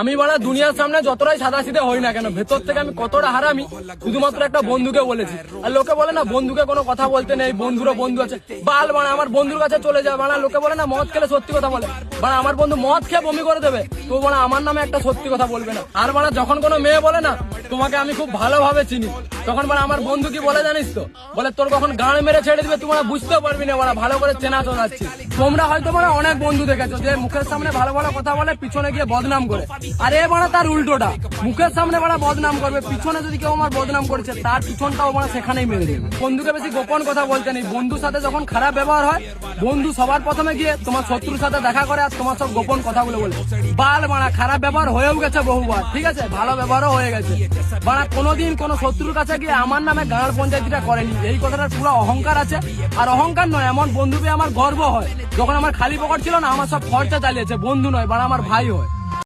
আমি বাড়া দুনিয়ার সামনে যতটাই সাদা সিধে হই না কেন, ভেতর থেকে আমি কতটা হারামি, শুধুমাত্র একটা বন্ধুকে বলেছি। আর লোকে বলে না, বন্ধুকে কোনো কথা বলতে নেই, বন্ধুরও বন্ধু আছে। বাল বানা আমার বন্ধুর কাছে চলে যায়। বানা লোকে বলে না, মদ খেলে সত্যি কথা বলে। বানা আমার বন্ধু মদ খেয়ে বমি করে দেবে, তো বানা আমার নামে একটা সত্যি কথা বলবে না। আর বানা যখন কোনো মেয়ে বলে না, তোমাকে আমি খুব ভালোভাবে চিনি। তখন বানা আমার বন্ধু কি বলে জানিস তো? বলে, তোর কখন গান মেরে ছেড়ে দিবে, তোমরা বুঝতেও পারবি না বানা ভালো করে চেনা চলাচ্ছি তোমরা হয়তো মানে অনেক বন্ধু দেখেছ যে, মুখের সামনে ভালো ভালো কথা বলে, পিছনে গিয়ে বদনাম করে। আর, এ মানে তার উল্টোটা। মুখের সামনে বড় বদনাম করবে। পিছনে যদি কেউ আমার বদনাম করেছে, তার পিছনটাও মানে সেখানেই মেরে দেবে। বন্ধুকে বেশি গোপন কথা বলতে নেই। বন্ধুর সাথে যখন খারাপ ব্যবহার হয়, বন্ধু সবার প্রথমে গিয়ে তোমার শত্রুর সাথে দেখা করে আর তোমার সব গোপন কথাগুলো বলে। বাল মানা খারাপ ব্যবহার হয়েও গেছে বহুবার, ঠিক আছে? ভালো ব্যবহারও হয়ে গেছে। বানা কোনোদিন কোনো শত্রুর কাছে গিয়ে আমার নামে গাঁড় পঞ্চায়েতটা করেনি। এই কথাটার পুরো অহংকার আছে। আর অহংকার নয়, এমন বন্ধু আমার গর্ব হয়। যখন আমার খালি পকেট ছিল না, আমার সব খরচা চালিয়েছে, বন্ধু নয় বা আমার ভাই হয়।